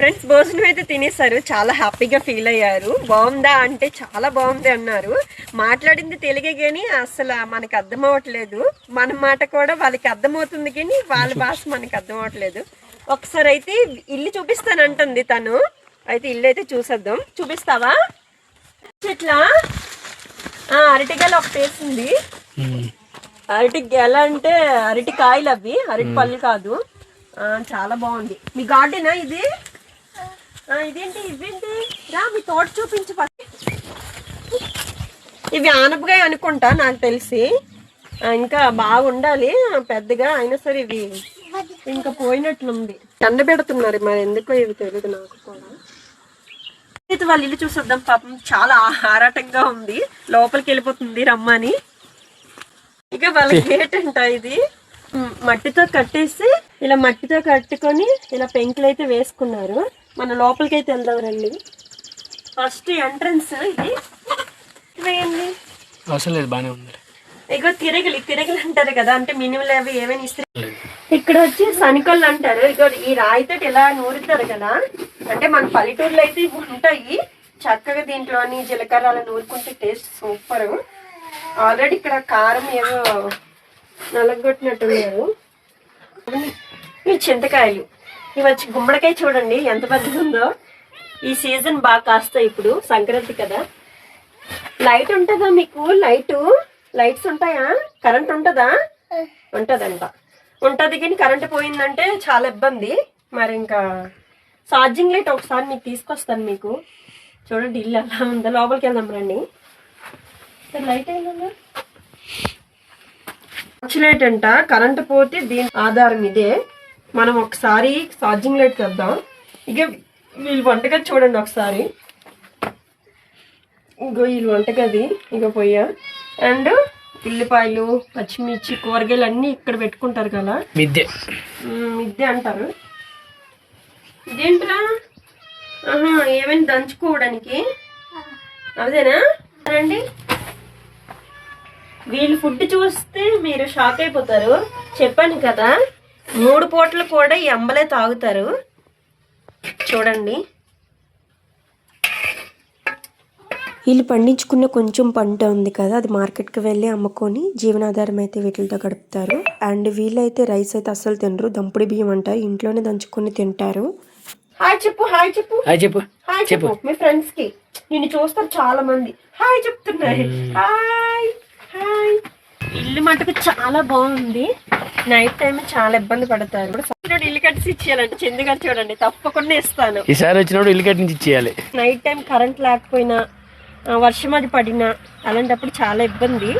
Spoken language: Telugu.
ఫ్రెండ్స్ భోజనం అయితే తినేశారు. చాలా హ్యాపీగా ఫీల్ అయ్యారు. బాగుందా అంటే చాలా బాగుంది అన్నారు. మాట్లాడింది తెలుగే కానీ అసలు మనకి అర్థం అవ్వట్లేదు. మన మాట కూడా వాళ్ళకి అర్థమవుతుంది కానీ వాళ్ళ భాష మనకి అర్థం అవ్వట్లేదు. ఒకసారి అయితే ఇల్లు చూపిస్తానంటుంది తను. అయితే ఇల్లు అయితే చూసేద్దాం. చూపిస్తావా? చెట్లా? ఆ, అరటికాయలు ఒకటి వేసింది. అరటి ఎలా అంటే అరటి కాయలు అవి. అరటి పళ్ళు కాదు. ఆ, చాలా బాగుంది. మీ గార్డెనా ఇది? ఇదేంటి ఇవేంటి రా మీ తోట చూపించు ఫస్ట్ ఇవి ఆనపకాయ అనుకుంటా నాకు తెలిసి. ఇంకా బాగుండాలి పెద్దగా అయినా సరే ఇవి. ఇంకా పోయినట్లుంది. ఎండ పెడుతున్నారు మరి ఎందుకో ఇవి తెలియదు నాకు కూడా. అయితే వాళ్ళ ఇల్లు చూసొద్దాం పాపం చాలా ఆరాటంగా ఉంది. లోపలికి వెళ్ళిపోతుంది రమ్మని. ఇక వాళ్ళ గేట్ అంట ఇది. మట్టితో కట్టేసి ఇలా మట్టితో కట్టుకొని ఇలా పెంకులు అయితే వేసుకున్నారు. మన లోపలికి అయితే వెళ్దాం రండి. ఫస్ట్ ఎంట్రన్స్ ఇది. వేయండి అవసరం లేదు బాగానే ఉంది. ఇగో తిరగలి తిరగలి అంటారు కదా అంటే మినిమల్ అవి ఏమైనా ఇస్తే ఇక్కడ వచ్చి సనికళ్ళు అంటారు. ఇగో ఈ రాయితో ఇలా నూరుతారు కదా అంటే మన పల్లెటూరులో అయితే ఇవి ఉంటాయి. చక్కగా దీంట్లోని జీలకర్ర అలా నూరుకుంటే టేస్ట్ సూపర్. ఆల్రెడీ ఇక్కడ కారం ఏవో నలగొట్టినట్టున్నారు. ఇవి చింతకాయలు. ఇవి వచ్చి గుమ్మడికాయ చూడండి ఎంత పెద్దగా ఉందో. ఈ సీజన్ బాగా కాస్తాయి ఇప్పుడు సంక్రాంతి కదా. లైట్ ఉంటుందా మీకు? లైట్ లైట్స్ ఉంటాయా? కరెంట్ ఉంటుందా? ఉంటదంట. ఉంటది కానీ కరెంట్ పోయిందంటే చాలా ఇబ్బంది. మరి ఇంకా ఛార్జింగ్ లైట్ ఒకసారి మీకు తీసుకొస్తాను మీకు. చూడండి ఇల్లు ఎలా ఉందా. లోపలికి వెళ్దాం రండి. లైట్ అయిందన్నా లైట్ అంట. కరెంట్ పోతే దీని ఆధారం ఇదే. మనం ఒకసారి ఛార్జింగ్ లైట్ తెద్దాం ఇక వీళ్ళు వంటగది చూడండి ఒకసారి. ఇంకో ఈ వంటగది ఇక పొయ్య. అండ్ ఉల్లిపాయలు పచ్చిమిర్చి కూరగాయలు అన్నీ ఇక్కడ పెట్టుకుంటారు కదా. మిద్దె. మ్మ్, ఇదే అంటారు. ఇదేంట్రా? ఏమైనా దంచుకోవడానికి? అదేనా? రండి. వీళ్ళు ఫుడ్ చూస్తే మీరు షాక్ అయిపోతారు. చెప్పాను కదా. మూడు పూటలు కూడా ఈ అంబలే తాగుతారు. చూడండి. వీళ్ళు పండించుకున్న కొంచెం పంట ఉంది కదా అది మార్కెట్కి వెళ్ళి అమ్ముకొని జీవనాధారం అయితే వీటితో గడుపుతారు. అండ్ వీళ్ళైతే రైస్ అయితే అస్సలు తినరు. దంపుడు బియ్యం అంటారు ఇంట్లోనే దంచుకొని తింటారు. హాయ్ చెప్పు హాయ్ చెప్పు. అది చెప్పు. హాయ్ చెప్పు. మీ ఫ్రెండ్స్కి నిన్ను చూస్తారు చాలా మంది హాయ్ చెప్తున్నారు. Hi hi. ఇల్లు మటుకు చాలా బాగుంది. నైట్ టైం చాలా ఇబ్బంది పడతారు. ఇప్పుడు ఇల్లు కట్టిసి ఇచ్చేయాలంటే. చందు గారు చూడండి తప్పకుండా ఇస్తాను. ఈసారి వచ్చినప్పుడు ఇల్లు కట్టి నుంచి ఇచ్చేయాలి. నైట్ టైం కరెంట్ లేకపోయినా వర్షం అది పడినా అలాంటప్పుడు చాలా ఇబ్బంది.